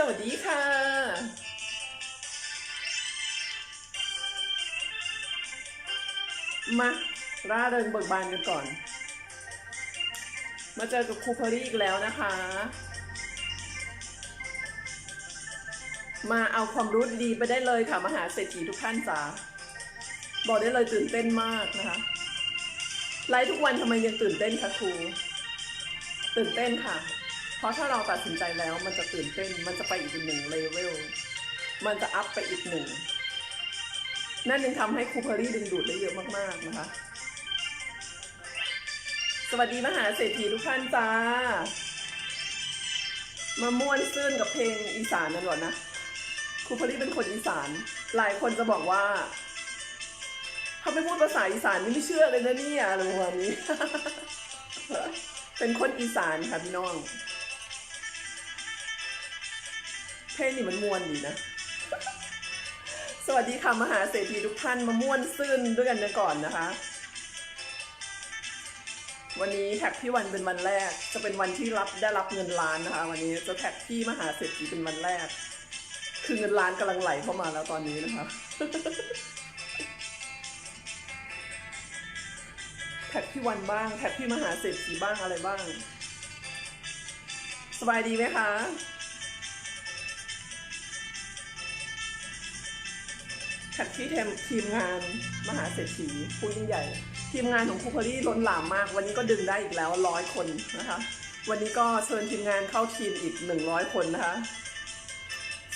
สวัสดีค่ะ มาร่าเริงเบิกบานกันก่อน มาเจอกับครูพอรี่อีกแล้วนะคะ มาเอาความรู้ดีไปได้เลยค่ะ มหาเศรษฐีทุกท่านจ้าบอกได้เลยตื่นเต้นมากนะคะไลฟ์ทุกวันทำไมยังตื่นเต้นคะครูตื่นเต้นค่ะ ราะถ้าเราตัดสินใจแล้วมันจะตื่นเต้น มันจะไปอีกหนึ่งเลเวล มันจะอัพไปอีกหนึ่ง นั่นยังทำให้ครูเพอรี่ดึงดูดได้เยอะมากๆนะคะ สวัสดีมหาเศรษฐีทุกท่านจ้า มาม่วนซื่นกับเพลงอีสานนั่นก่อนะครูพอรี่เป็นคนอีสาน หลายคนจะบอกว่าเขาไม่พูดภาษาอีสานนี่ไม่เชื่อเลยนะเนี่ยอะไรประมาณนี้ เป็นคนอีสานค่ะพี่น้อง เพลงนี่มันม่วนดีนะ สวัสดีค่ะมหาเศรษฐีทุกท่านมาม่วนซื่นด้วยกันนะก่อนนะคะ วันนี้แท็กพี่วันเป็นวันแรก จะเป็นวันที่รับได้รับเงินล้านนะคะ วันนี้จะแท็กพี่มหาเศรษฐีเป็นวันแรก คือเงินล้านกำลังไหลเข้ามาแล้วตอนนี้นะคะแท็กพี่วันบ้างแท็กพี่มหาเศรษฐีบ้างอะไรบ้าง สบายดีไหมคะ แท็กพี่ทมทีมงานมหาเศรษฐีผู้ยิ่งใหญ่ ทีมงานของครูพอรี่ล้นหลามมาก วันนี้ก็ดึงได้อีกแล้วร้อยคนนะคะ วันนี้ก็เชิญทีมงานเข้าทีมอีกหนึ่งร้อยคนนะคะ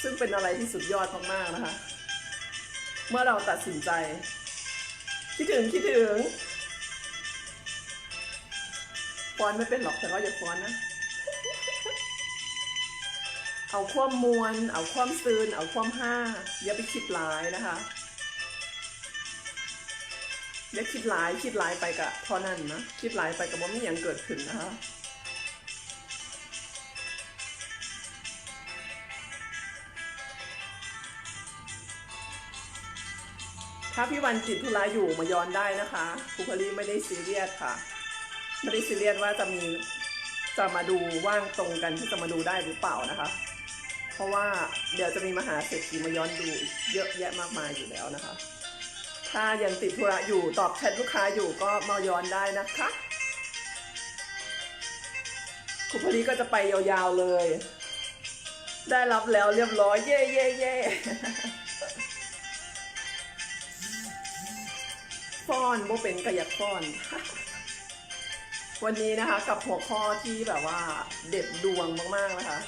ซึ่งเป็นอะไรที่สุดยอดมากๆนะคะ เมื่อเราตัดสินใจ คิดถึงคิดถึงฟ้อนไม่เป็นหรอกแต่ก็อย่าฟ้อนนะ เอาความมวล เอาความซืนเอาความห้าอย่าไปคิดร้ายนะคะอย่าคิดร้ายคิดร้ายไปกับเท่านั้นนะคิดร้ายไปกับว่ามีอย่างเกิดขึ้นนะคะถ้าพี่วันจิตธุระอยู่มาย้อนได้นะคะครูพลีไม่ได้ซีเรียสค่ะ ไม่ได้ซีเรียสว่าจะมีจะมาดูว่างตรงกันที่จะมาดูได้หรือเปล่านะคะ ราะว่าเดี๋ยวจะมีมหาเศรษฐีมาย้อนดูอีกเยอะแยะมากมายอยู่แล้วนะคะ ถ้ายังติดธุระอยู่ตอบแชทลูกค้าอยู่ก็มาย้อนได้นะคะคุณพอดีก็จะไปยาวๆเลย ได้รับแล้วเรียบร้อยเย่เย่เย่ฟ้อนบ่เป็นกระยักฟ้อน วันนี้นะคะกับหัวข้อที่แบบว่าเด็ดดวงมากๆนะคะ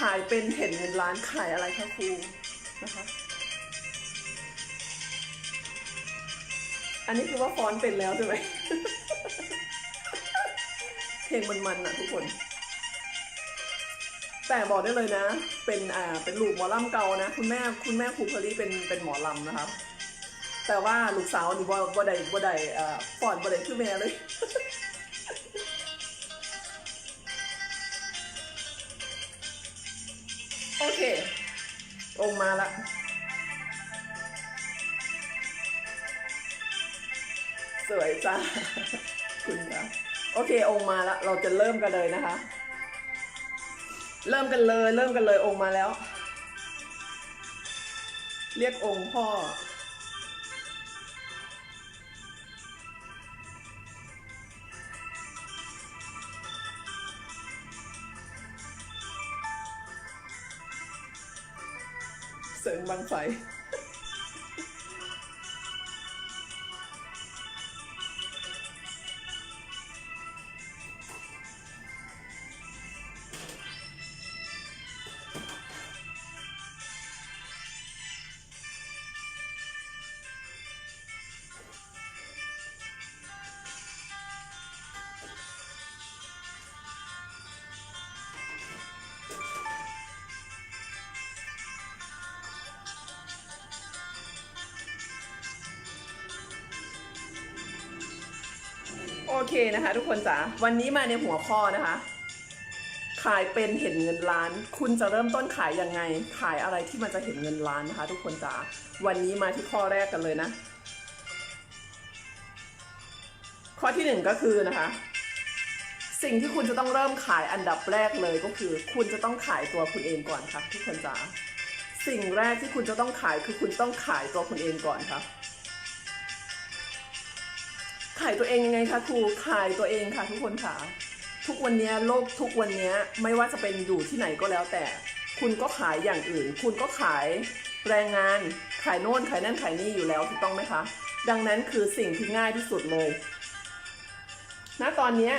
ขายเป็นเห็นเงินล้านขายอะไรคะครูนะคะ อันนี้คือว่าฟอนเป็นแล้วใช่ไหมเพลงมันๆน่ะทุกคน แต่บอกได้เลยนะ เป็นอ่าเป็นลูกหมอลำเก่านะ คุณแม่คุณแม่ครูเพอรี่เป็นเป็นหมอลำนะคะแต่ว่าลูกสาวนี่บ่บ่ได้บ่ได้อ่าฟอนบ่ได้คือแม่เลย โอเค องมาละสวยจ้าคุณคะโอเค องมาละเราจะเริ่มกันเลยนะคะ เริ่มกันเลย เริ่มกันเลยองมาแล้ว เรียกองค์พ่อ เส เคนะคะ ทุกคนจ๋าวันนี้มาในหัวข้อนะคะ ขายเป็นเห็นเงินล้าน คุณจะเริ่มต้นขายยังไง ขายอะไรที่มันจะเห็นเงินล้านนะคะ ทุกคนจ๋าวันนี้มาที่ข้อแรกกันเลยนะ ข้อที่หนึ่งก็คือนะคะ สิ่งที่คุณจะต้องเริ่มขายอันดับแรกเลยก็คือ คุณจะต้องขายตัวคุณเองก่อนครับทุกคนจ๋าสิ่งแรกที่คุณจะต้องขายคือคุณต้องขายตัวคุณเองก่อนครับายตัวเองยังไงคะครูขายตัวเองค่ะ ทุกคนค่ะ ทุกวันนี้โลกทุกวันนี้ไม่ว่าจะเป็นอยู่ที่ไหนก็แล้วแต่ คุณก็ขายอย่างอื่น คุณก็ขายแรงงานขายโน่นขายนั่นขายนี่อยู่แล้วถูกต้องไหมคะ ดังนั้นคือสิ่งที่ง่ายที่สุดเลยณตอนนี้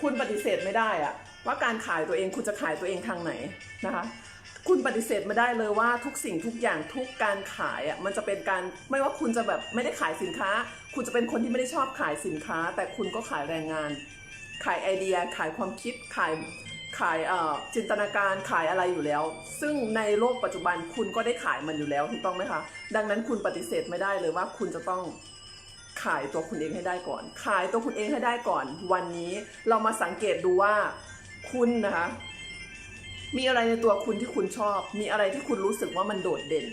คุณปฏิเสธไม่ได้อะว่าการขายตัวเองคุณจะขายตัวเองทางไหนนะคะ คุณปฏิเสธไม่ได้เลยว่าทุกสิ่งทุกอย่างทุกการขายอะมันจะเป็นการไม่ว่าคุณจะแบบไม่ได้ขายสินค้า คุณจะเป็นคนที่ไม่ได้ชอบขายสินค้า แต่คุณก็ขายแรงงาน ขายไอเดีย ขายความคิดขายขายเอ่อจินตนาการขายอะไรอยู่แล้ว ซึ่งในโลกปัจจุบันคุณก็ได้ขายมันอยู่แล้วถูกต้องไหมคะ ดังนั้นคุณปฏิเสธไม่ได้เลยว่าคุณจะต้องขายตัวคุณเองให้ได้ก่อน ขายตัวคุณเองให้ได้ก่อน วันนี้เรามาสังเกตดูว่าคุณนะคะ มีอะไรในตัวคุณที่คุณชอบ มีอะไรที่คุณรู้สึกว่ามันโดดเด่น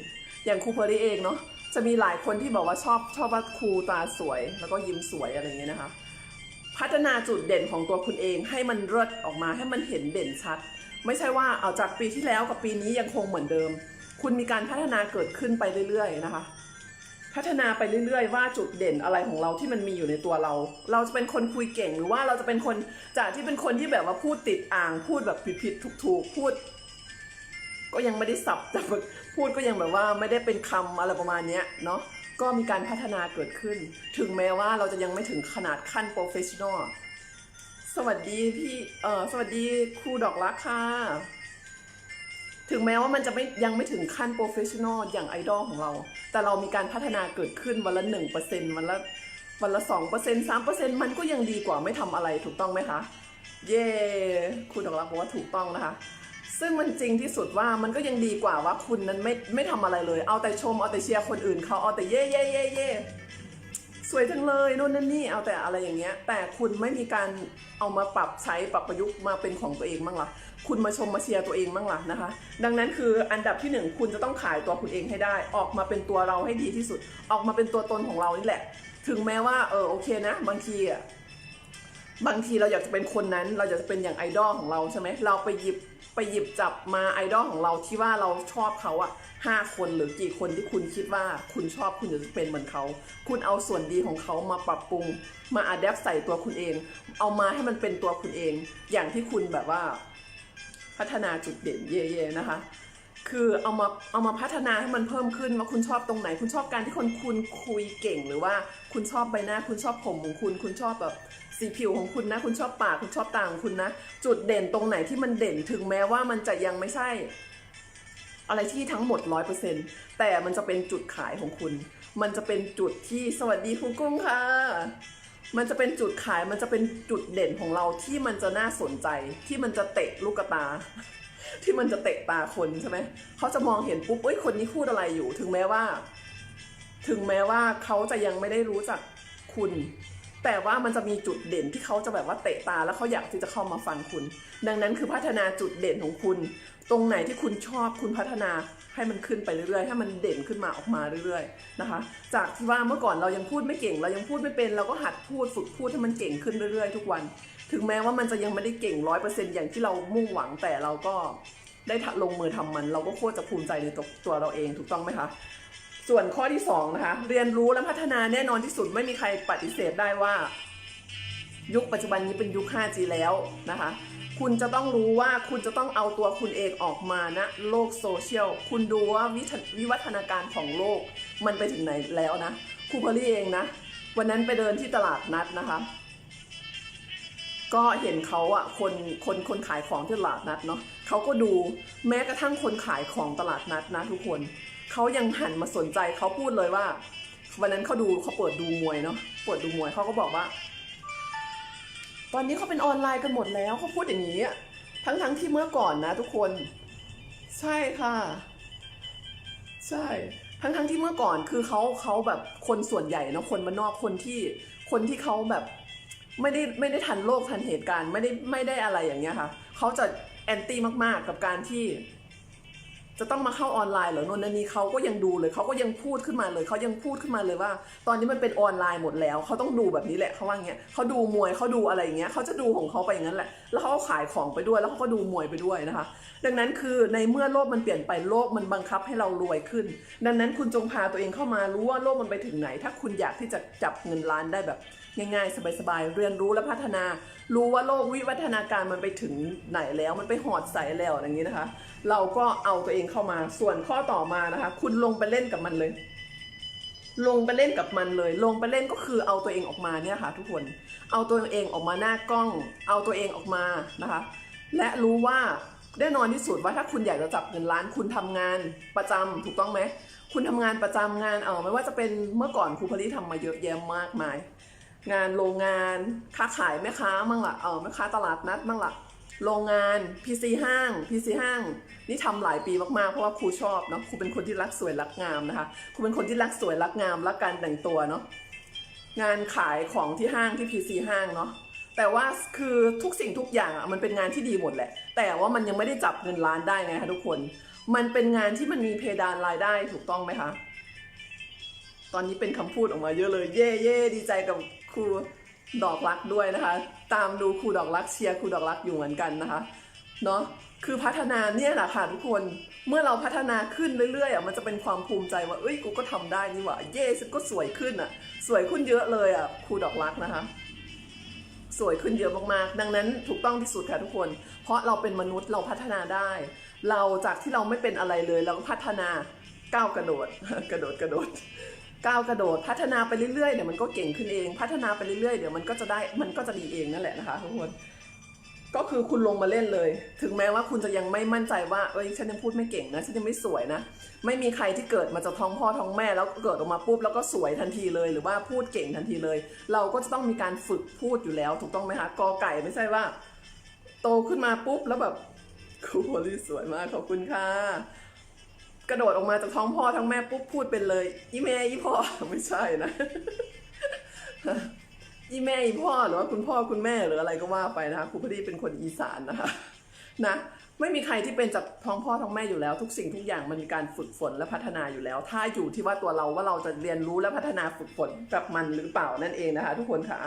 อย่างครูเพอรี่เองเนาะจะมีหลายคนที่บอกว่าชอบชอบว่าครูตาสวย แล้วก็ยิ้มสวยอะไรอย่างเงี้ยนะคะ พัฒนาจุดเด่นของตัวคุณเองให้มันเลิศออกมาให้มันเห็นเด่นชัด ไม่ใช่ว่าเอาจากปีที่แล้วกับปีนี้ยังคงเหมือนเดิม คุณมีการพัฒนาเกิดขึ้นไปเรื่อย ๆ นะคะ พัฒนาไปเรื่อยๆ ว่าจุดเด่นอะไรของเราที่มันมีอยู่ในตัวเรา เราจะเป็นคนคุยเก่งหรือว่าเราจะเป็นคนจากที่เป็นคนที่แบบว่าพูดติดอ่าง พูดแบบผิดๆถูกๆพูด ก็ยังไม่ได้สับแต่พูดก็ยังแบบว่าไม่ได้เป็นคำอะไรประมาณเนี้ยเนาะก็มีการพัฒนาเกิดขึ้น ถึงแม้ว่าเราจะยังไม่ถึงขนาดขั้นโปรเฟชชั่นอลสวัสดีพี่เออสวัสดีครูดอกรักค่ะ ถึงแม้ว่ามันจะไม่ยังไม่ถึงขั้นโปรเฟชชั่นอลอย่างไอดอลของเรา แต่เรามีการพัฒนาเกิดขึ้นวันละหนึ่งเปอร์เซ็นต์วันละวันละสองเปอร์เซ็นต์สามเปอร์เซ็นต์มันก็ยังดีกว่าไม่ทำอะไรถูกต้องไหมคะ เย่คุณดอกรักบอกว่าถูกต้องนะคะ ซึ่งมันจริงที่สุดว่ามันก็ยังดีกว่าว่าคุณนั้นไม่ไม่ทำอะไรเลย เอาแต่ชมเอาแต่เชียร์คนอื่นเขาเอาแต่เย่เย่เย่เย่สวยจังเลยนู่นนั่นนี่เอาแต่อะไรอย่างเงี้ย แต่คุณไม่มีการเอามาปรับใช้ปรับประยุกต์มาเป็นของตัวเองบ้างล่ะ คุณมาชมมาเชียร์ตัวเองบ้างล่ะนะคะ ดังนั้นคืออันดับที่หนึ่งคุณจะต้องขายตัวคุณเองให้ได้ ออกมาเป็นตัวเราให้ดีที่สุด ออกมาเป็นตัวตนของเรานี่แหละ ถึงแม้ว่าเออโอเคนะ บางทีอะบางทีเราอยากจะเป็นคนนั้น เราอยากจะเป็นอย่างไอดอลของเราใช่ไหมเราไปหยิบไปหยิบจับมาไอดอลของเราที่ว่าเราชอบเขาอะห้าคนหรือกี่คนที่คุณคิดว่าคุณชอบคุณอยากจะเป็นเหมือนเขา คุณเอาส่วนดีของเขามาปรับปรุง มาอัดแอปใส่ตัวคุณเอง เอามาให้มันเป็นตัวคุณเอง อย่างที่คุณแบบว่า พัฒนาจุดเด่นเย่ๆนะคะ คือเอามาเอามาพัฒนาให้มันเพิ่มขึ้นว่าคุณชอบตรงไหน คุณชอบการที่คนคุณคุยเก่ง หรือว่าคุณชอบใบหน้า คุณชอบผมของคุณ คุณชอบแบบสีผิวของคุณนะ คุณชอบปากคุณชอบตาของคุณนะ จุดเด่นตรงไหนที่มันเด่นถึงแม้ว่ามันจะยังไม่ใช่ อะไรที่ทั้งหมดร้อยเปอร์เซ็นแต่มันจะเป็นจุดขายของคุณ มันจะเป็นจุดที่สวัสดีคุณกุ้งค่ะ มันจะเป็นจุดขายมันจะเป็นจุดเด่นของเราที่มันจะน่าสนใจ ที่มันจะเตะลูกตา ที่มันจะเตะตาคนใช่ไหมเขาจะมองเห็นปุ๊บเอ้ยคนนี้พูดอะไรอยู่ ถึงแม้ว่า ถึงแม้ว่าเขาจะยังไม่ได้รู้จักคุณ แต่ว่ามันจะมีจุดเด่นที่เขาจะแบบว่าเตะตาแล้วเขาอยากที่จะเข้ามาฟังคุณ ดังนั้นคือพัฒนาจุดเด่นของคุณ ตรงไหนที่คุณชอบคุณพัฒนาให้มันขึ้นไปเรื่อยๆ ให้มันเด่นขึ้นมาออกมาเรื่อยๆนะคะ จากที่ว่าเมื่อก่อนเรายังพูดไม่เก่ง เรายังพูดไม่เป็นเราก็หัดพูดฝึกพูดให้มันเก่งขึ้นเรื่อยๆ ทุกวัน ถึงแม้ว่ามันจะยังไม่ได้เก่งร้อยเปอร์เซ็นต์อย่างที่เรามุ่งหวังแต่เราก็ได้ลงมือทำมัน เราก็โคตรจะภูมิใจในตัวตัวเราเองถูกต้องไหมคะ ส่วนข้อที่สองนะคะเรียนรู้และพัฒนาแน่นอนที่สุดไม่มีใครปฏิเสธได้ว่า ยุคปัจจุบันนี้เป็นยุค 5G แล้วนะคะ คุณจะต้องรู้ว่าคุณจะต้องเอาตัวคุณเองออกมานะโลกโซเชียลคุณดูว่าวิวิวัฒนาการของโลกมันไปถึงไหนแล้วนะครูพอลลี่เองนะ วันนั้นไปเดินที่ตลาดนัดนะคะก็เห็นเขาอะคนคนคนขายของที่ตลาดนัดเนาะเขาก็ดูแม้กระทั่งคนขายของตลาดนัดนะทุกคน เขายังหันมาสนใจเขาพูดเลยว่า วันนั้นเขาดูเขาเปิดดูมวยเนาะเปิดดูมวยเขาก็บอกว่า ตอนนี้เขาเป็นออนไลน์กันหมดแล้วเขาพูดอย่างนี้ทั้งทั้งที่เมื่อก่อนนะ ทุกคน ใช่ค่ะ ใช่ทั้งทั้งที่เมื่อก่อนคือเขาเขาแบบคนส่วนใหญ่เนอะคนมานนอกคนที่คนที่เขาแบบไม่ได้ไม่ได้ทันโลกทันเหตุการณ์ไม่ได้ไม่ได้อะไรอย่างเงี้ยค่ะเขาจะแอนตี้มากๆกับการที่ จะต้องมาเข้าออนไลน์เหรอนนทนีเขาก็ยังดูเลยเขาก็ยังพูดขึ้นมาเลยเขายังพูดขึ้นมาเลยว่า ตอนนี้มันเป็นออนไลน์หมดแล้วเขาต้องดูแบบนี้แหละเขาว่าเงี้ยเขาดูมวยเขาดูอะไรอย่างเงี้ยเขาจะดูของเขาไปอย่างนั้นแหละ แล้วเขาก็ขายของไปด้วยแล้วเขาก็ดูมวยไปด้วยนะคะ ดังนั้นคือในเมื่อโลกมันเปลี่ยนไปโลกมันบังคับให้เรารวยขึ้น ดังนั้นคุณจงพาตัวเองเข้ามารู้ว่าโลกมันไปถึงไหน ถ้าคุณอยากที่จะจับเงินล้านได้แบบ ง่ายๆ สบายๆ เรียนรู้และพัฒนา รู้ว่าโลกวิวัฒนาการมันไปถึงไหนแล้ว มันไปหอดใสแล้วอย่างนี้นะคะ เราก็เอาตัวเองเข้ามา ส่วนข้อต่อมานะคะ คุณลงไปเล่นกับมันเลย ลงไปเล่นกับมันเลย ลงไปเล่นก็คือเอาตัวเองออกมาเนี่ยค่ะ ทุกคน เอาตัวเองออกมาหน้ากล้อง เอาตัวเองออกมานะคะ และรู้ว่าแน่นอนที่สุดว่าถ้าคุณอยากจะจับเงินล้านคุณทำงานประจำถูกต้องไหม คุณทำงานประจำงานเออไม่ว่าจะเป็นเมื่อก่อนครูพลีทำมาเยอะแยะมากมาย งานโรงงาน ค้าขายแม่ค้ามั่งละเออแม่ค้าตลาดนัดมั่งละโรงงาน PC ห้าง PC ห้าง นี่ทำหลายปีมากๆ เพราะว่าครูชอบเนาะครูเป็นคนที่รักสวยรักงามนะคะครูเป็นคนที่รักสวยรักงามรักการแต่งตัวเนาะงานขายของที่ห้างที่ PC ห้างเนาะแต่ว่าคือทุกสิ่งทุกอย่างอะมันเป็นงานที่ดีหมดแหละ แต่ว่ามันยังไม่ได้จับเงินล้านได้ไงคะทุกคน มันเป็นงานที่มันมีเพดานรายได้ถูกต้องไหมคะ ตอนนี้เป็นคำพูดออกมาเยอะเลย เย่เย่ดีใจกับ ครูดอกรักด้วยนะคะ ตามดูครูดอกรักเชียร์ครูดอกรักอยู่เหมือนกันนะคะเนาะคือพัฒนาเนี่ยแหละค่ะทุกคนเมื่อเราพัฒนาขึ้นเรื่อยๆอะมันจะเป็นความภูมิใจว่าเอ้ยกูก็ทำได้นี่หว่าเย่ฉันก็สวยขึ้นอะ สวยขึ้นเยอะเลยอะครูดอกรักนะคะ สวยขึ้นเยอะมากๆ ดังนั้นถูกต้องที่สุดค่ะทุกคน เพราะเราเป็นมนุษย์เราพัฒนาได้ เราจากที่เราไม่เป็นอะไรเลยเราก็พัฒนาก้าวกระโดดกระโดดกระโดด ก้าวกระโดดพัฒนาไปเรื่อยๆเดี๋ยวมันก็เก่งขึ้นเอง พัฒนาไปเรื่อยๆเดี๋ยวมันก็จะได้มันก็จะดีเองนั่นแหละนะคะทุกคนก็คือคุณลงมาเล่นเลย ถึงแม้ว่าคุณจะยังไม่มั่นใจว่าเอ้ยฉันยังพูดไม่เก่งนะฉันยังไม่สวยนะ ไม่มีใครที่เกิดมาจากท้องพ่อท้องแม่แล้วเกิดออกมาปุ๊บแล้วก็สวยทันทีเลย หรือว่าพูดเก่งทันทีเลย เราก็จะต้องมีการฝึกพูดอยู่แล้ว ถูกต้องไหมคะกอไก่ไม่ใช่ว่า โตขึ้นมาปุ๊บแล้วแบบครูโพลีสวยมากขอบคุณค่ะ กระโดดออกมาจากท้องพ่อท้องแม่ปุ๊บพูดเป็นเลยอีแม่อีพ่อไม่ใช่นะอีแม่อีพ่อหรือว่าคุณพ่อคุณแม่หรืออะไรก็ว่าไปนะคะครูพอดีเป็นคนอีสานนะคะนะไม่มีใครที่เป็นจากท้องพ่อท้องแม่อยู่แล้ว ทุกสิ่งทุกอย่างมันมีการฝึกฝนและพัฒนาอยู่แล้ว ถ้าอยู่ที่ว่าตัวเราว่าเราจะเรียนรู้และพัฒนาฝึกฝนกับมันหรือเปล่านั่นเองนะคะ ทุกคนค่ะ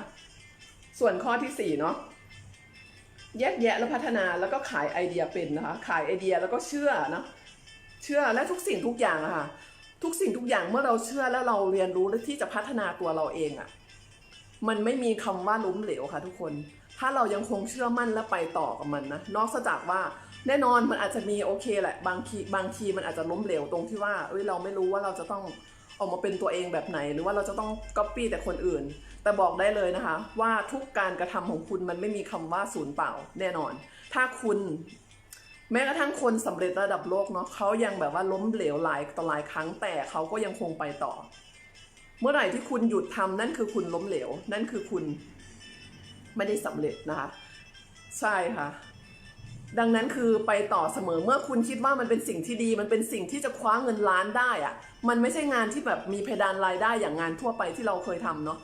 ส่วนข้อที่สี่เนาะแยกแยะและพัฒนาแล้วก็ขายไอเดียเป็นนะคะ ขายไอเดียแล้วก็เชื่อนะ เชื่อและทุกสิ่งทุกอย่างอะค่ะ ทุกสิ่งทุกอย่างเมื่อเราเชื่อแล้วเราเรียนรู้และที่จะพัฒนาตัวเราเองอะมันไม่มีคำว่าล้มเหลวค่ะ ทุกคน ถ้าเรายังคงเชื่อมั่นและไปต่อกับมันนะนอกจากว่าแน่นอนมันอาจจะมีโอเคแหละบางทีบางทีมันอาจจะล้มเหลวตรงที่ว่าเอ้ยเราไม่รู้ว่าเราจะต้องออกมาเป็นตัวเองแบบไหน หรือว่าเราจะต้องก๊อปปี้แต่คนอื่น แต่บอกได้เลยนะคะ ว่าทุกการกระทำของคุณมันไม่มีคำว่าศูนย์เปล่า แน่นอน ถ้าคุณ แม้กระทั่งคนสำเร็จระดับโลกเนาะเขายังแบบว่าล้มเหลวหลายต่อหลายครั้งแต่เขาก็ยังคงไปต่อ เมื่อไหร่ที่คุณหยุดทำนั่นคือคุณล้มเหลว นั่นคือคุณไม่ได้สำเร็จนะคะ ใช่ค่ะ ดังนั้นคือไปต่อเสมอเมื่อคุณคิดว่ามันเป็นสิ่งที่ดี มันเป็นสิ่งที่จะคว้าเงินล้านได้อะมันไม่ใช่งานที่แบบมีเพดานรายได้อย่างงานทั่วไปที่เราเคยทำเนาะ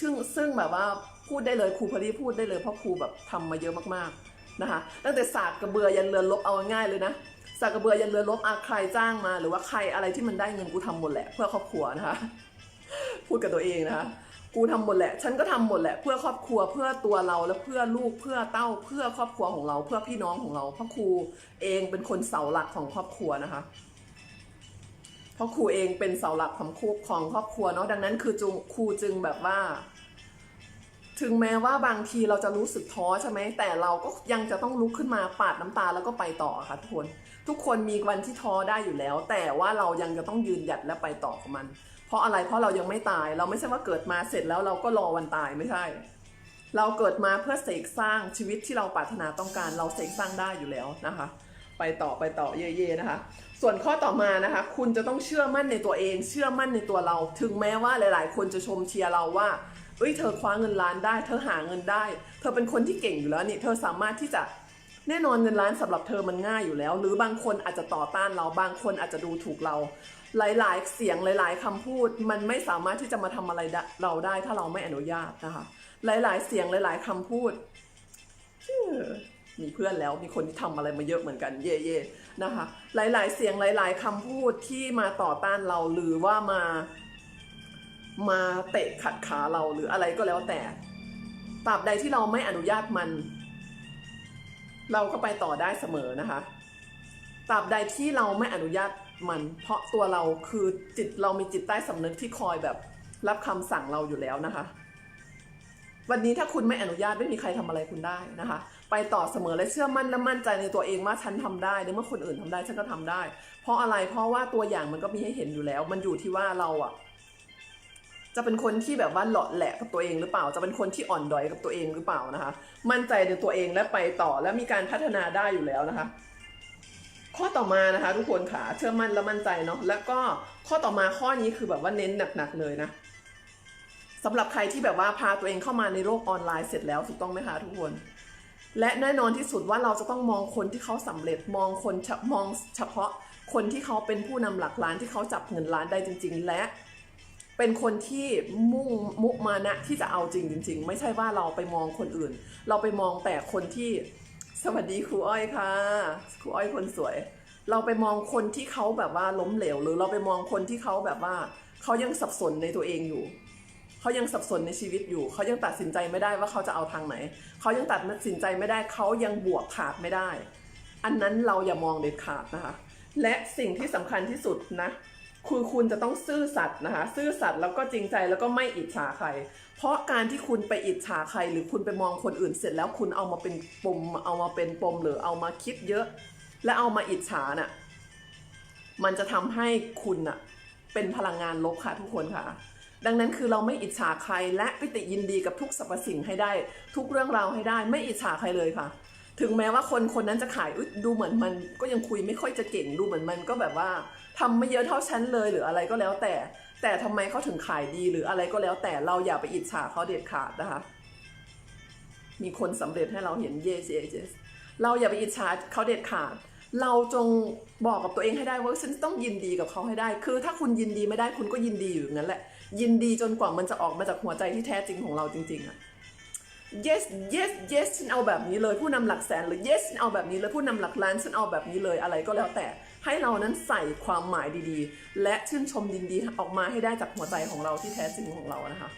ซึ่งซึ่งแบบว่าพูดได้เลยครูพอดีพูดได้เลยเพราะครูแบบทำมาเยอะมากๆ นะคะตั้งแต่ศาสตร์กระเบือยันเรือนลบเอาง่ายเลยนะศาสตร์กระเบือยันเรือนลบอาใครจ้างมา หรือว่าใครอะไรที่มันได้เงินกูทำหมดแหละ เพื่อครอบครัวนะคะพูดกับตัวเองนะคะกูทำหมดแหละ ฉันก็ทำหมดแหละเพื่อครอบครัวเพื่อตัวเราและเพื่อลูกเพื่อเต้าเพื่อครอบครัวของเรา เพื่อพี่น้องของเราเพราะครูเองเป็นคนเสาหลักของครอบครัวนะคะเพราะครูเองเป็นเสาหลักของครูของครอบครัวเนาะดังนั้นคือจุงครูจึงแบบว่า ถึงแม้ว่าบางทีเราจะรู้สึกท้อใช่ไหมแต่เราก็ยังจะต้องลุกขึ้นมาปาดน้ำตาแล้วก็ไปต่อค่ะทุกคน ทุกคนมีวันที่ท้อได้อยู่แล้ว แต่ว่าเรายังจะต้องยืนหยัดและไปต่อกับมัน เพราะอะไรเพราะเรายังไม่ตาย เราไม่ใช่ว่าเกิดมาเสร็จแล้วเราก็รอวันตายไม่ใช่ เราเกิดมาเพื่อเสกสร้างชีวิตที่เราปรารถนาต้องการ เราเสกสร้างได้อยู่แล้วนะคะ ไปต่อไปต่อเย่ๆนะคะ ส่วนข้อต่อมานะคะ คุณจะต้องเชื่อมั่นในตัวเอง เชื่อมั่นในตัวเรา ถึงแม้ว่าหลาย ๆ คนจะชมเชียร์เราว่า เอ้ยเธอคว้าเงินล้านได้ เธอหาเงินได้ เธอเป็นคนที่เก่งอยู่แล้วนี่เธอสามารถที่จะแน่นอนเงินล้านสำหรับเธอมันง่ายอยู่แล้ว หรือบางคนอาจจะต่อต้านเราบางคนอาจจะดูถูกเรา หลาย ๆ เสียงหลาย ๆคำพูด มันไม่สามารถที่จะมาทำอะไรเราได้ ถ้าเราไม่อนุญาตนะคะหลาย ๆ เสียงหลาย ๆคำพูดมีเพื่อนแล้วมีคนที่ทำอะไรมาเยอะเหมือนกันเย่เย่นะคะ หลาย ๆ เสียงหลาย ๆคำพูดที่มาต่อต้านเราหรือว่ามา มาเตะขัดขาเราหรืออะไรก็แล้วแต่ตราบใดที่เราไม่อนุญาตมัน เราก็ไปต่อได้เสมอนะคะตราบใดที่เราไม่อนุญาตมัน เพราะตัวเราคือจิตเรามีจิตใต้สำนึกที่คอยแบบรับคำสั่งเราอยู่แล้วนะคะ วันนี้ถ้าคุณไม่อนุญาตไม่มีใครทำอะไรคุณได้นะคะ ไปต่อเสมอและเชื่อมั่นและมั่นใจในตัวเองว่าฉันทำได้ในเมื่อคนอื่นทำได้ฉันก็ทำได้ เพราะอะไรเพราะว่าตัวอย่างมันก็มีให้เห็นอยู่แล้ว มันอยู่ที่ว่าเราอะ จะเป็นคนที่แบบว่าหลอดแหละกับตัวเองหรือเปล่า จะเป็นคนที่อ่อนดอยกับตัวเองหรือเปล่านะคะ มั่นใจในตัวเองและไปต่อและมีการพัฒนาได้อยู่แล้วนะคะ ข้อต่อมานะคะ ทุกคนค่ะเชื่อมั่นและมั่นใจเนาะแล้วก็ข้อต่อมาข้อนี้คือแบบว่าเน้นหนักๆเลยนะสำหรับใครที่แบบว่าพาตัวเองเข้ามาในโลกออนไลน์เสร็จแล้วถูกต้องไหมคะทุกคน และแน่นอนที่สุดว่าเราจะต้องมองคนที่เขาสำเร็จมองคนมองเฉพาะคนที่เขาเป็นผู้นำหลักล้านที่เขาจับเงินล้านได้จริง ๆ และ เป็นคนที่มุ่งมุมานะที่จะเอาจริงจริง ๆ ไม่ใช่ว่าเราไปมองคนอื่น เราไปมองแต่คนที่สวัสดีครูอ้อยค่ะครูอ้อยคนสวย เราไปมองคนที่เขาแบบว่าล้มเหลว หรือเราไปมองคนที่เขาแบบว่าเขายังสับสนในตัวเองอยู่เขายังสับสนในชีวิตอยู่เขายังตัดสินใจไม่ได้ว่าเขาจะเอาทางไหนเขายังตัดสินใจไม่ได้เขายังบวกขาดไม่ได้ อันนั้นเราอย่ามองเด็ดขาดนะคะ และสิ่งที่สำคัญที่สุดนะ คือคุณจะต้องซื่อสัตย์นะคะ ซื่อสัตย์แล้วก็จริงใจแล้วก็ไม่อิจฉาใคร เพราะการที่คุณไปอิจฉาใคร หรือคุณไปมองคนอื่นเสร็จแล้วคุณเอามาเป็นปมเอามาเป็นปมหรือเอามาคิดเยอะ และเอามาอิจฉาน่ะมันจะทำให้คุณน่ะเป็นพลังงานลบค่ะทุกคนค่ะ ดังนั้นคือเราไม่อิจฉาใครและปิติยินดีกับทุกสรรพสิ่งให้ได้ ทุกเรื่องราวให้ได้ ไม่อิจฉาใครเลยค่ะ ถึงแม้ว่าคนคนนั้นจะขายดูเหมือนมันก็ยังคุยไม่ค่อยจะเก่งดูเหมือนมันก็แบบว่า ทำไม่เยอะเท่าฉันเลยหรืออะไรก็แล้วแต่ แต่ทำไมเขาถึงขายดีหรืออะไรก็แล้วแต่เราอย่าไปอิจฉาเขาเด็ดขาดนะคะ มีคนสำเร็จให้เราเห็น yes yes yes เราอย่าไปอิจฉาเขาเด็ดขาด เราจงบอกกับตัวเองให้ได้ว่าฉันต้องยินดีกับเขาให้ได้ คือถ้าคุณยินดีไม่ได้คุณก็ยินดีอยู่งั้นแหละ ยินดีจนกว่ามันจะออกมาจากหัวใจที่แท้จริงของเราจริง ๆอะ yes yes yes ฉันเอาแบบนี้เลยผู้นำหลักแสนหรือ yes ฉันเอาแบบนี้เลยผู้นำหลักล้านฉันเอาแบบนี้เลยอะไรก็แล้วแต่ ให้เรานั้นใส่ความหมายดีๆ และชื่นชมยินดีออกมาให้ได้จากหัวใจของเราที่แท้จริงของเรานะคะ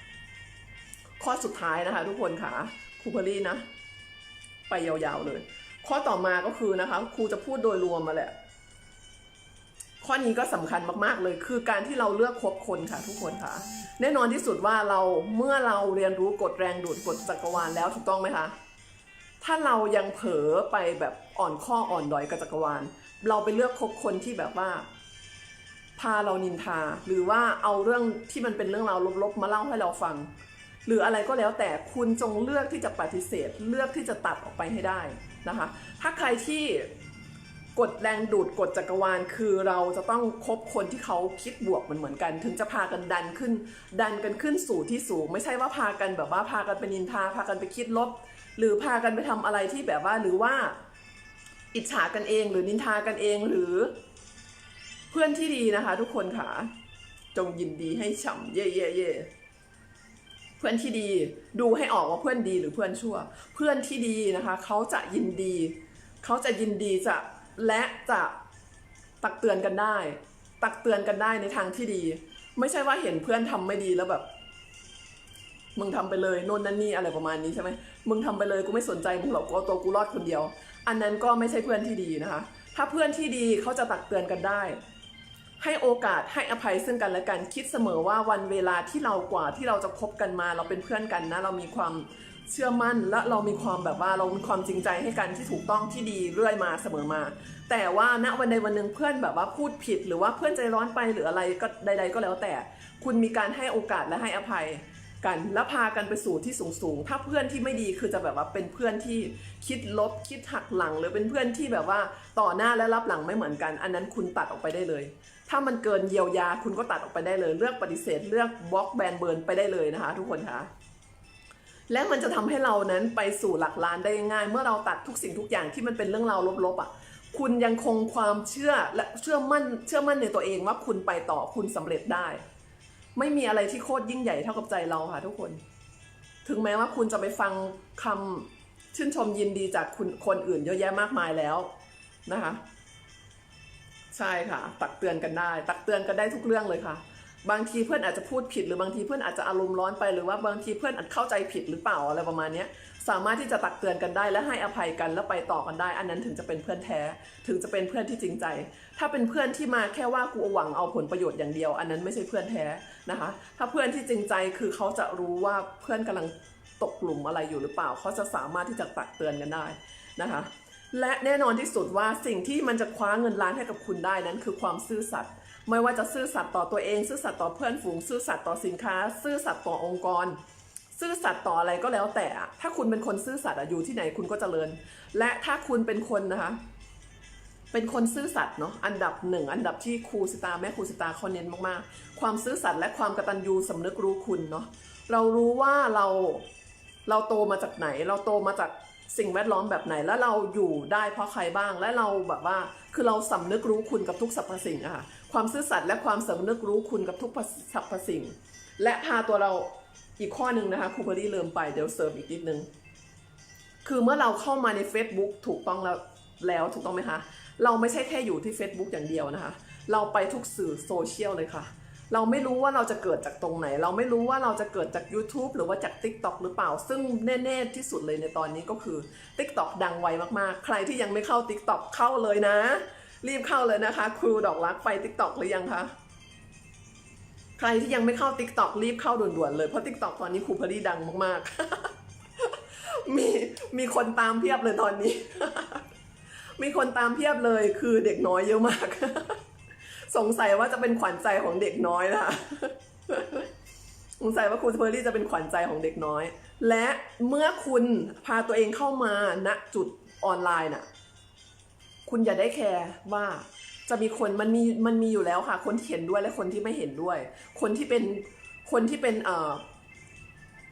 ข้อสุดท้ายนะคะ ทุกคนค่ะครูเพอรี่นะ ไปยาวๆเลย ข้อต่อมาก็คือนะคะครูจะพูดโดยรวมมาแหละ ข้อนี้ก็สำคัญมากๆเลย คือการที่เราเลือกคบคนค่ะ ทุกคนค่ะ แน่นอนที่สุดว่าเราเมื่อเราเรียนรู้กฎแรงดูดกฎจักรวาลแล้วถูกต้องไหมคะถ้าเรายังเผลอไปแบบอ่อนข้ออ่อนดอยกับจักรวาล เราไปเลือกคบคนที่แบบว่า พาเรานินทา หรือว่าเอาเรื่องที่มันเป็นเรื่องราวลบๆมาเล่าให้เราฟัง หรืออะไรก็แล้วแต่คุณจงเลือกที่จะปฏิเสธ เลือกที่จะตัดออกไปให้ได้นะคะ ถ้าใครที่กดแรงดูดกดจักรวาล คือเราจะต้องคบคนที่เขาคิดบวกเหมือนเหมือนกัน ถึงจะพากันดันขึ้น ดันกันขึ้นสู่ที่สูง ไม่ใช่ว่าพากันแบบว่าพากันไปนินทา พากันไปคิดลบ หรือพากันไปทำอะไรที่แบบว่าหรือว่า อิจฉากันเอง หรือนินทากันเองหรือ เพื่อนที่ดีนะคะ ทุกคนค่ะ จงยินดีให้ฉ่ำเย่เย่เย่เพื่อนที่ดีดูให้ออกว่าเพื่อนดีหรือเพื่อนชั่ว เพื่อนที่ดีนะคะเขาจะยินดี เขาจะยินดีจะและจะตักเตือนกันได้ ตักเตือนกันได้ในทางที่ดี ไม่ใช่ว่าเห็นเพื่อนทำไม่ดีแล้วแบบ มึงทำไปเลยโน่นนั่นนี่อะไรประมาณนี้ใช่ไหมมึงทำไปเลยกูไม่สนใจมึงหรอกกูเอาตัวกูรอดคนเดียว อันนั้นก็ไม่ใช่เพื่อนที่ดีนะคะ ถ้าเพื่อนที่ดีเขาจะตักเตือนกันได้ ให้โอกาสให้อภัยซึ่งกันและกันคิดเสมอว่าวันเวลาที่เรากว่าที่เราจะคบกันมา เราเป็นเพื่อนกันนะ เรามีความเชื่อมั่นและเรามีความแบบว่าเรามีความจริงใจให้กันที่ถูกต้องที่ดีเรื่อยมาเสมอมา แต่ว่าณวันใดวันหนึ่งเพื่อนแบบว่าพูดผิด หรือว่าเพื่อนใจร้อนไปหรืออะไรก็ใด ๆ ก็แล้วแต่ คุณมีการให้โอกาสและให้อภัย กันแล้วพากันไปสู่ที่สูงๆ ถ้าเพื่อนที่ไม่ดีคือจะแบบว่าเป็นเพื่อนที่คิดลบคิดหักหลัง หรือเป็นเพื่อนที่แบบว่าต่อหน้าและรับหลังไม่เหมือนกัน อันนั้นคุณตัดออกไปได้เลย ถ้ามันเกินเยียวยาคุณก็ตัดออกไปได้เลย เลือกปฏิเสธเลือกบล็อกแบนเบิร์นไปได้เลยนะคะ ทุกคนคะและมันจะทำให้เรานั้นไปสู่หลักล้านได้ง่าย เมื่อเราตัดทุกสิ่งทุกอย่างที่มันเป็นเรื่องราวลบๆอะคุณยังคงความเชื่อและเชื่อมั่นเชื่อมั่นในตัวเองว่าคุณไปต่อคุณสำเร็จได้ ไม่มีอะไรที่โคตรยิ่งใหญ่เท่ากับใจเราค่ะทุกคน ถึงแม้ว่าคุณจะไปฟังคำชื่นชมยินดีจากคุณคนอื่นเยอะแยะมากมายแล้วนะคะ ใช่ค่ะ ตักเตือนกันได้ ตักเตือนกันได้ทุกเรื่องเลยค่ะ บางทีเพื่อนอาจจะพูดผิด หรือบางทีเพื่อนอาจจะอารมณ์ร้อนไปหรือว่าบางทีเพื่อนอาจเข้าใจผิดหรือเปล่าอะไรประมาณนี้สามารถที่จะตักเตือนกันได้และให้อภัยกันแล้วไปต่อกันได้ อันนั้นถึงจะเป็นเพื่อนแท้ ถึงจะเป็นเพื่อนที่จริงใจ ถ้าเป็นเพื่อนที่มาแค่ว่ากูหวังเอาผลประโยชน์อย่างเดียว อันนั้นไม่ใช่เพื่อนแท้นะคะ ถ้าเพื่อนที่จริงใจคือเขาจะรู้ว่าเพื่อนกำลังตกหลุมอะไรอยู่หรือเปล่าเขาจะสามารถที่จะตักเตือนกันได้นะคะ และแน่นอนที่สุดว่าสิ่งที่มันจะคว้าเงินล้านให้กับคุณได้นั้นคือความซื่อสัตย์ไม่ว่าจะซื่อสัตย์ต่อตัวเอง ซื่อสัตย์ต่อเพื่อนฝูง ซื่อสัตย์ต่อสินค้า ซื่อสัตย์ต่อองค์กร ซื่อสัตย์ต่ออะไรก็แล้วแต่อะถ้าคุณเป็นคนซื่อสัตย์อยู่ที่ไหนคุณก็เจริญ และถ้าคุณเป็นคนนะคะ เป็นคนซื่อสัตย์เนาะอันดับหนึ่งอันดับที่ครูสิตาแม่ครูสิตาเขาเน้นมากๆ ความซื่อสัตย์และความกตัญญูสำนึกรู้คุณเนาะเรารู้ว่าเราเราโตมาจากไหน เราโตมาจากสิ่งแวดล้อมแบบไหนแล้วเราอยู่ได้เพราะใครบ้างและเราแบบว่า คือเราสำนึกรู้คุณกับทุกสรรพสิ่งอะค่ะความซื่อสัตย์และความสำนึกรู้คุณกับทุกสรรพสิ่ง และพาตัวเราอีกข้อหนึ่งนะคะครูเบอรี่เริ่มไปเดี๋ยวเสริมอีกนิดนึงคือเมื่อเราเข้ามาใน Facebook ถูกต้องแล้วแล้วถูกต้องไหมคะ เราไม่ใช่แค่อยู่ที่ Facebook อย่างเดียวนะคะ เราไปทุกสื่อโซเชียลเลยค่ะ เราไม่รู้ว่าเราจะเกิดจากตรงไหน เราไม่รู้ว่าเราจะเกิดจาก YouTube หรือว่าจาก TikTok หรือเปล่า ซึ่งแน่ๆที่สุดเลยในตอนนี้ก็คือ TikTok ดังไวมากๆ ใครที่ยังไม่เข้า TikTok เข้าเลยนะ รีบเข้าเลยนะคะ ครูดอกรักไป TikTok หรือยังคะใครที่ยังไม่เข้า TikTok รีบเข้าด่วนๆเลยเพราะ TikTok ตอนนี้ครูพอดีดังมากๆมีมีคนตามเพียบเลยตอนนี้ มีคนตามเพียบเลยคือเด็กน้อยเยอะมาก สงสัยว่าจะเป็นขวัญใจของเด็กน้อยนะคะสงสัยว่าครูเพอร์รี่จะเป็นขวัญใจของเด็กน้อย และเมื่อคุณพาตัวเองเข้ามาณจุดออนไลน์น่ะ คุณอย่าได้แคร์ว่าจะมีคนมันมีมันมีอยู่แล้วค่ะ คนที่เห็นด้วยและคนที่ไม่เห็นด้วย คนที่เป็นคนที่เป็นเอ่อ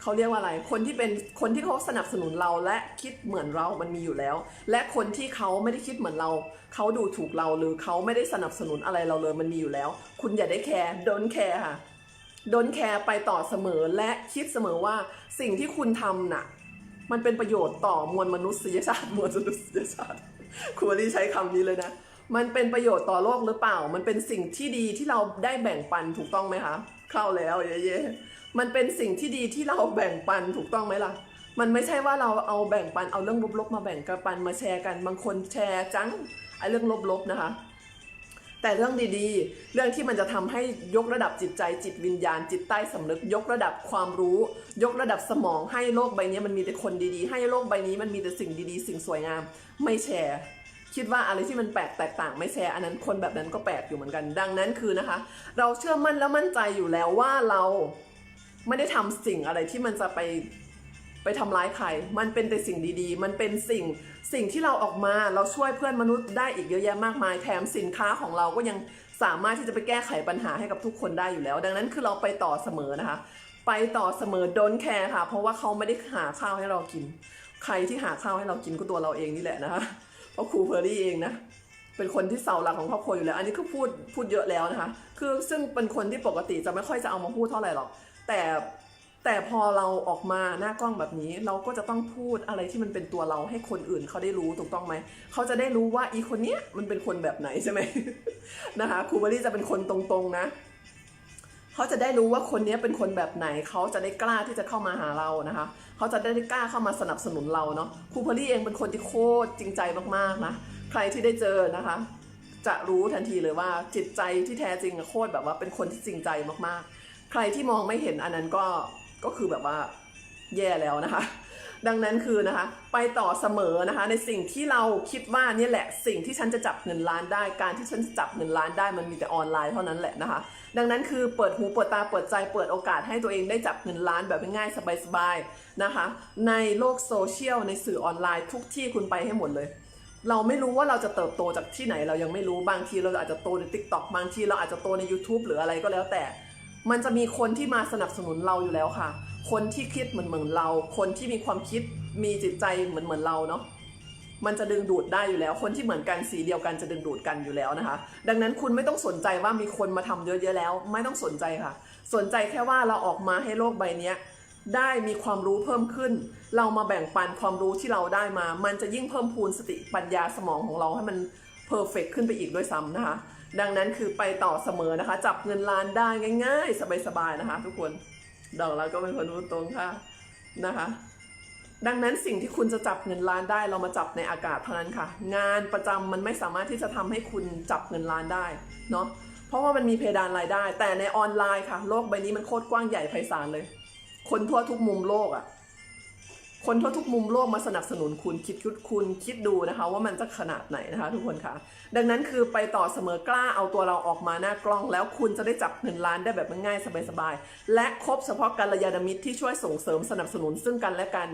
เขาเรียกว่าอะไร คนที่เป็นคนที่เขาสนับสนุนเราและคิดเหมือนเรามันมีอยู่แล้ว และคนที่เขาไม่ได้คิดเหมือนเรา เขาดูถูกเราหรือเขาไม่ได้สนับสนุนอะไรเราเลยมันมีอยู่แล้ว คุณอย่าได้แคร์โดนแคร์ค่ะโดนแคร์ไปต่อเสมอและคิดเสมอว่าสิ่งที่คุณทำน่ะ มันเป็นประโยชน์ต่อมวลมนุษยชาติมวลมนุษยชาติคุณวรีใช้คำนี้เลยนะมันเป็นประโยชน์ต่อโลกหรือเปล่า มันเป็นสิ่งที่ดีที่เราได้แบ่งปันถูกต้องไหมคะ เข้าแล้วเย่ๆมันเป็นสิ่งที่ดีที่เราแบ่งปันถูกต้องไหมล่ะ มันไม่ใช่ว่าเราเอาแบ่งปันเอาเรื่องลบๆ มาแบ่งกันปันมาแชร์กัน บางคนแชร์จังไอ้เรื่องลบๆนะคะ แต่เรื่องดีๆ เรื่องที่มันจะทำให้ยกระดับจิตใจจิตวิญญาณ จิตใต้สำนึก ยกระดับความรู้ ยกระดับสมองให้โลกใบนี้มันมีแต่คนดีๆ ให้โลกใบนี้มันมีแต่สิ่งดีๆ สิ่งสวยงาม ไม่แชร์ คิดว่าอะไรที่มันแปลกแตกต่างไม่แชร์อันนั้นคนแบบนั้นก็แปลกอยู่เหมือนกัน ดังนั้นคือนะคะ เราเชื่อมั่นและมั่นใจอยู่แล้วว่าเราไม่ได้ทำสิ่งอะไรที่มันจะไปไปทำร้ายใคร มันเป็นแต่สิ่งดีๆ มันเป็นสิ่งสิ่งที่เราออกมาเราช่วยเพื่อนมนุษย์ได้อีกเยอะแยะมากมาย แถมสินค้าของเราก็ยังสามารถที่จะไปแก้ไขปัญหาให้กับทุกคนได้อยู่แล้ว ดังนั้นคือเราไปต่อเสมอนะคะ ไปต่อเสมอโดนแคร์ค่ะ เพราะว่าเขาไม่ได้หาข้าวให้เรากิน ใครที่หาข้าวให้เรากินก็ตัวเราเองนี่แหละนะคะ เพราะครูเพอร์รี่เองนะเป็นคนที่เสาหลักของครอบครัวอยู่แล้ว อันนี้คือพูดพูดเยอะแล้วนะคะ คือซึ่งเป็นคนที่ปกติจะไม่ค่อยจะเอามาพูดเท่าไหร่หรอก แต่แต่พอเราออกมาหน้ากล้องแบบนี้ เราก็จะต้องพูดอะไรที่มันเป็นตัวเราให้คนอื่นเขาได้รู้ถูกต้องไหม เขาจะได้รู้ว่าอีคนเนี้ยมันเป็นคนแบบไหนใช่ไหมนะคะครูเบอรี่จะเป็นคนตรงๆนะ เขาจะได้รู้ว่าคนนี้เป็นคนแบบไหน เขาจะได้กล้าที่จะเข้ามาหาเรานะคะ เขาจะได้กล้าเข้ามาสนับสนุนเราเนาะครูพอลี่เองเป็นคนที่โคตรจริงใจมากๆนะ ใครที่ได้เจอนะคะ จะรู้ทันทีเลยว่าจิตใจที่แท้จริงโคตรแบบว่าเป็นคนที่จริงใจมากๆ ใครที่มองไม่เห็นอันนั้นก็ก็คือแบบว่าแย่แล้วนะคะ ดังนั้นคือนะคะไปต่อเสมอนะคะในสิ่งที่เราคิดว่านี่แหละสิ่งที่ฉันจะจับเงินล้านได้ การที่ฉันจะจับเงินล้านได้มันมีแต่ออนไลน์เท่านั้นแหละนะคะ ดังนั้นคือเปิดหูเปิดตาเปิดใจเปิดโอกาสให้ตัวเองได้จับเงินล้านแบบง่ายๆสบายๆนะคะ ในโลกโซเชียลในสื่อออนไลน์ทุกที่คุณไปให้หมดเลยเราไม่รู้ว่าเราจะเติบโตจากที่ไหนเรายังไม่รู้บางทีเราอาจจะโตใน t ิ k t o k บางทีเราอาจจะโตใน YouTube หรืออะไรก็แล้วแต่ มันจะมีคนที่มาสนับสนุนเราอยู่แล้วค่ะ คนที่คิดเหมือนเหมือนเรา คนที่มีความคิดมีจิตใจเหมือนเหมือนเราเนาะมันจะดึงดูดได้อยู่แล้ว คนที่เหมือนกันสีเดียวกันจะดึงดูดกันอยู่แล้วนะคะ ดังนั้นคุณไม่ต้องสนใจว่ามีคนมาทำเยอะๆแล้ว ไม่ต้องสนใจค่ะ สนใจแค่ว่าเราออกมาให้โลกใบนี้ได้มีความรู้เพิ่มขึ้น เรามาแบ่งปันความรู้ที่เราได้มา มันจะยิ่งเพิ่มพูนสติปัญญาสมองของเราให้มันเพอร์เฟกขึ้นไปอีกด้วยซ้ำนะคะ ดังนั้นคือไปต่อเสมอนะคะ จับเงินล้านได้ง่าย ๆ สบายๆนะคะ ทุกคน ดอกเราก็เป็นคนรู้ตรงค่ะนะคะ ดังนั้นสิ่งที่คุณจะจับเงินล้านได้เรามาจับในอากาศเท่านั้นค่ะ งานประจำมันไม่สามารถที่จะทำให้คุณจับเงินล้านได้เนาะเพราะว่ามันมีเพดานรายได้ แต่ในออนไลน์ค่ะ โลกใบนี้มันโคตรกว้างใหญ่ไพศาลเลย คนทั่วทุกมุมโลกอะ่ะ คนทั่วทุกมุมโลกมาสนับสนุนคุณคิดคุดคุณคิดดูนะคะว่ามันจะขนาดไหนนะคะ ทุกคนค่ะ ดังนั้นคือไปต่อเสมอกล้าเอาตัวเราออกมาหน้ากล้อง แล้วคุณจะได้จับเงินล้านได้แบบง่ายๆสบายๆและครบเฉพาะกัลยาณมิตรที่ช่วยส่งเสริมสนับสนุนซึ่งกันและกัน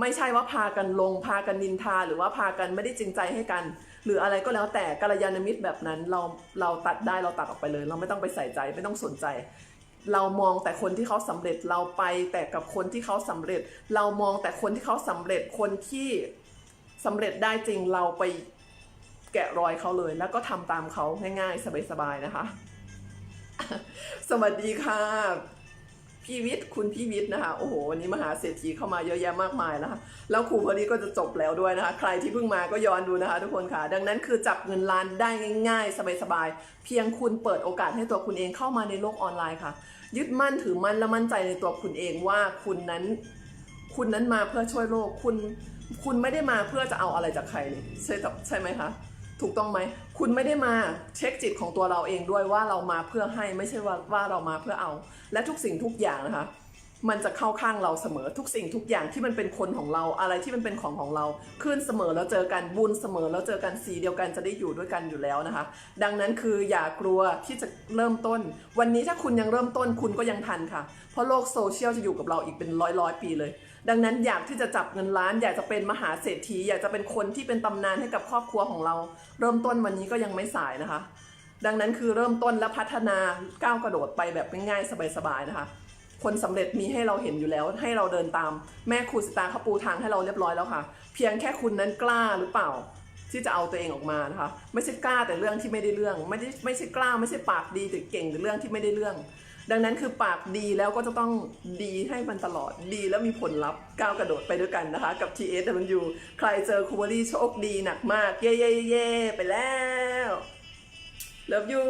ไม่ใช่ว่าพากันลง พากันนินทา หรือว่าพากันไม่ได้จริงใจให้กัน หรืออะไรก็แล้วแต่กัลยาณมิตรแบบนั้นเราเราตัดได้เราตัดออกไปเลย เราไม่ต้องไปใส่ใจไม่ต้องสนใจ เรามองแต่คนที่เขาสำเร็จเราไปแต่กับคนที่เขาสำเร็จ เรามองแต่คนที่เขาสำเร็จคนที่สำเร็จได้จริงเราไปแกะรอยเขาเลย แล้วก็ทำตามเขาง่ายๆ สบายๆนะคะ สวัสดีค่ะ พี่วิทย์คุณพี่วิทย์นะคะโอ้โหวันนี้มหาเศรษฐีเข้ามาเยอะแยะมากมายนะคะแล้วครูพอดีก็จะจบแล้วด้วยนะคะ ใครที่เพิ่งมาก็ย้อนดูนะคะ ทุกคนค่ะ ดังนั้นคือจับเงินล้านได้ง่าย ๆ สบายๆเพียงคุณเปิดโอกาสให้ตัวคุณเองเข้ามาในโลกออนไลน์ค่ะ ยึดมั่นถือมั่นและมั่นใจในตัวคุณเองว่าคุณนั้น คุณนั้นมาเพื่อช่วยโลกคุณ คุณไม่ได้มาเพื่อจะเอาอะไรจากใครนี่ใช่ใช่ไหมคะ ถูกต้องไหม คุณไม่ได้มาเช็คจิตของตัวเราเองด้วยว่าเรามาเพื่อให้ไม่ใช่ว่าว่าเรามาเพื่อเอา และทุกสิ่งทุกอย่างนะคะ มันจะเข้าข้างเราเสมอทุกสิ่งทุกอย่างที่มันเป็นคนของเราอะไรที่มันเป็นของของเราขึ้นเสมอแล้วเจอกันบุญเสมอแล้วเจอกันสีเดียวกันจะได้อยู่ด้วยกันอยู่แล้วนะคะ ดังนั้นคืออย่ากลัวที่จะเริ่มต้น วันนี้ถ้าคุณยังเริ่มต้นคุณก็ยังทันค่ะ เพราะโลกโซเชียลจะอยู่กับเราอีกเป็นร้อยร้อยปีเลย ดังนั้นอยากที่จะจับเงินล้าน อยากจะเป็นมหาเศรษฐี อยากจะเป็นคนที่เป็นตำนานให้กับครอบครัวของเรา เริ่มต้นวันนี้ก็ยังไม่สายนะคะ ดังนั้นคือเริ่มต้นและพัฒนาก้าวกระโดดไปแบบง่ายๆสบายๆนะคะ คนสำเร็จมีให้เราเห็นอยู่แล้ว ให้เราเดินตาม แม่ครูสตาร์เขาปูทางให้เราเรียบร้อยแล้วค่ะ เพียงแค่คุณนั้นกล้าหรือเปล่าที่จะเอาตัวเองออกมานะคะ ไม่ใช่กล้าแต่เรื่องที่ไม่ได้เรื่อง ไม่ได้ไม่ใช่กล้าไม่ใช่ปากดีแต่เก่งแต่เรื่องที่ไม่ได้เรื่อง ดังนั้นคือปากดีแล้วก็จะต้องดีให้มันตลอดดีแล้วมีผลลัพธ์ก้าวกระโดดไปด้วยกันนะคะ กับ TSW ใครเจอคูเบอรี่โชคดีหนักมาก เย่เย่เย่ไปแล้ว Love you